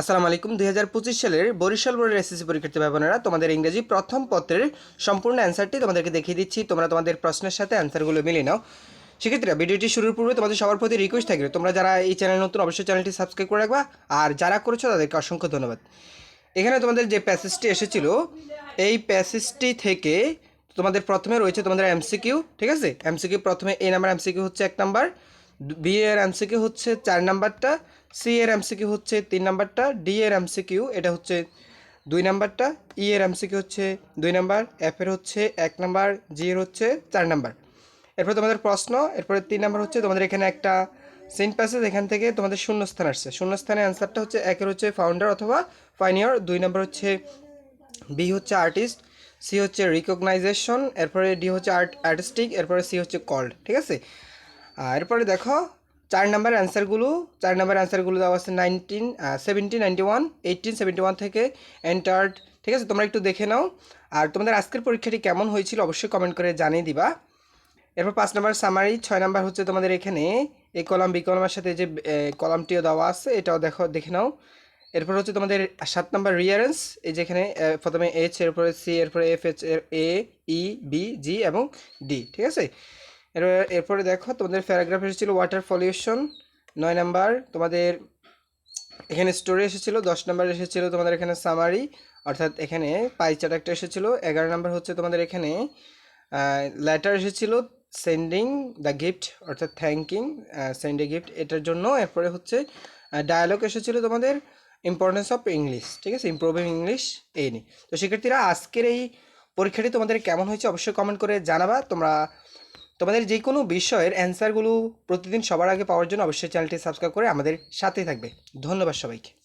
আসসালামু আলাইকুম। দুই হাজার পঁচিশ সালের বরিশাল বোর্ডের এসএসসি পরীক্ষার্থী ভাই বোনেরা, তোমাদের ইংরেজি প্রথম পত্রের সম্পূর্ণ অ্যান্সারটি তোমাদেরকে দেখিয়ে দিচ্ছি। তোমরা তোমাদের প্রশ্নের সাথে অ্যান্সারগুলো মিলিয়ে নাও। সেক্ষেত্রে ভিডিওটি শুরুর পূর্বে তোমাদের সবার প্রতি রিকোয়েস্ট থাকবে তোমরা যারা এই চ্যানেল নতুন, অবশ্যই চ্যানেলটি সাবস্ক্রাইব করে রাখবা। আর যারা করেছ, তাদেরকে অসংখ্য ধন্যবাদ। এখানে তোমাদের যে প্যাসেজটি এসেছিল, এই প্যাসেজটি থেকে তোমাদের প্রথমে রয়েছে তোমাদের এমসিকিউ ঠিক আছে? এমসিকিউ প্রথমে এই নাম্বার এমসিকিউ হচ্ছে এক নাম্বার বি এর এমসিকিউ হচ্ছে চার নাম্বারটা, সি এর এমসিকিউ হচ্ছে তিন নাম্বারটা, ডি এর এমসিকিউ এটা হচ্ছে দুই নাম্বারটা, ই এর এমসিকিউ হচ্ছে দুই নাম্বার, এফ এর হচ্ছে এক নাম্বার, জি এর হচ্ছে চার নাম্বার। এরপর তোমাদের প্রশ্ন, এরপরে তিন নাম্বার হচ্ছে তোমাদের এখানে একটা সেন্ট প্যাসেজ, এখান থেকে তোমাদের শূন্যস্থান আসছে। শূন্যস্থানে অ্যান্সারটা হচ্ছে একের হচ্ছে ফাউন্ডার অথবা ফাইনিয়র দুই নাম্বার হচ্ছে বি হচ্ছে আর্টিস্ট সি হচ্ছে রিকগনাইজেশন এরপরে ডি হচ্ছে আর্ট আর্টিস্টিক এরপরে সি হচ্ছে কল্ড ঠিক আছে? এরপরে দেখো, চার নাম্বার অ্যান্সারগুলো, চার নাম্বার অ্যান্সারগুলো দেওয়া আছে nineteen seventeen ninety one eighteen seventy one থেকে এন্টার্ড ঠিক আছে? তোমরা একটু দেখে নাও। আর তোমাদের আজকের পরীক্ষাটি কেমন হয়েছিল অবশ্যই কমেন্ট করে জানিয়ে দিবা। এরপর পাঁচ নাম্বার সামারি ছয় নাম্বার হচ্ছে তোমাদের এখানে এই কলাম, বি কলামের সাথে যে কলামটিও দেওয়া আছে, এটাও দেখো, দেখে নাও। এরপর হচ্ছে তোমাদের সাত নাম্বার রিয়ারেন্স এই যেখানে প্রথমে এইচ এরপরে সি এরপরে F H A E B G এবং ডি ঠিক আছে? এরপরে দেখো, তোমাদের প্যারাগ্রাফ এসেছিল ওয়াটার পলিউশন নয় নাম্বার। তোমাদের এখানে স্টোরি এসেছিল, দশ নাম্বার এসেছিল তোমাদের এখানে সামারি অর্থাৎ এখানে পাইচার একটা এসেছিল। এগারো নাম্বার হচ্ছে তোমাদের এখানে লেটার এসেছিল সেন্ডিং দ্য গিফট অর্থাৎ থ্যাঙ্কিং সেন্ড এ গিফট এটার জন্য। এরপরে হচ্ছে ডায়ালগ এসেছিল তোমাদের ইম্পর্টেন্স অফ ইংলিশ ঠিক আছে? ইম্প্রুভিং ইংলিশ এই নিয়ে। তো শিক্ষার্থীরা, আজকের এই পরীক্ষাটি তোমাদের কেমন হয়েছে অবশ্যই কমেন্ট করে জানাবা। তোমরা তোমাদের যে কোনো বিষয়ের অ্যান্সারগুলো প্রতিদিন সবার আগে পাওয়ার জন্য অবশ্যই চ্যানেলটি সাবস্ক্রাইব করে আমাদের সাথে থাকবে। ধন্যবাদ সবাইকে।